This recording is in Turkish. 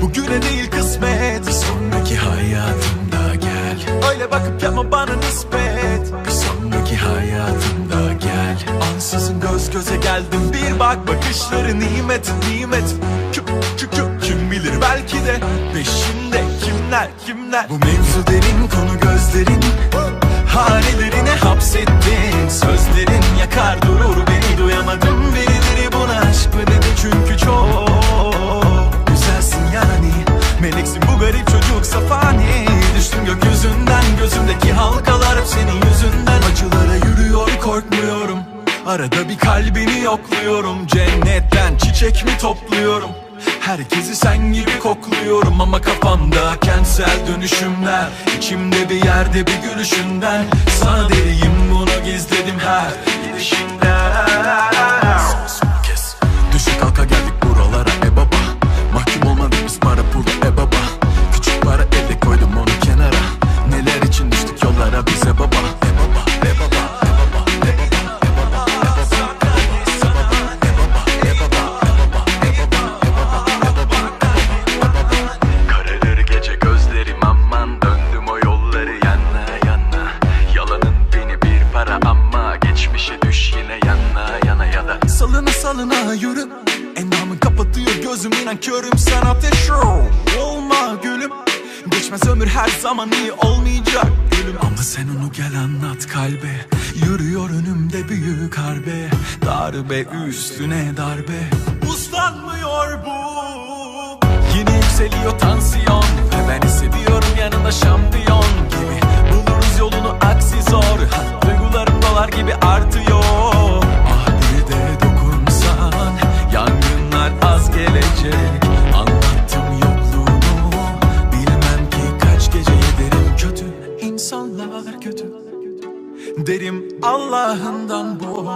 Bugüne değil kısmet. Bir sonraki hayatımda gel. Öyle bakıp yapma bana nispet. Bir sonraki hayatımda gel. Ansızın göz göze geldim. Bir bak bakışları nimet nimet. Kü, kü, kü, Kim bilir belki de Peşinde kimler kimler? Bu mevzu derin konu gözlerin. Hanelerine hapsettin. Sözlerin yakar durur beni. Duyamadım birileri buna aşk mı dedi? Çünkü çok güzelsin yani. Meleksin bu garip çocuk safani. Düştüm gökyüzünden gözümdeki halkalar senin yüzünden. Acılara yürüyor korkmuyorum. Arada bir kalbini yokluyorum. Cennetten çiçek mi topluyorum Herkesi sen gibi kokluyorum ama kafamda kentsel dönüşümler. İçimde bir yerde bir gülüşünden Sana deliyim bunu gizledim her gidişinden Salına yürü. Endamın kapatıyor gözüm inan körüm Sen ateş ol Olma gülüm. Geçmez ömür her zaman iyi olmayacak gülüm. Ama sen onu gel anlat kalbe. Yürüyor önümde büyük harbe. Darbe üstüne darbe. Uslanmıyor bu. Yine yükseliyor tansiyon insanlar kötü. Derim Allah'ından bu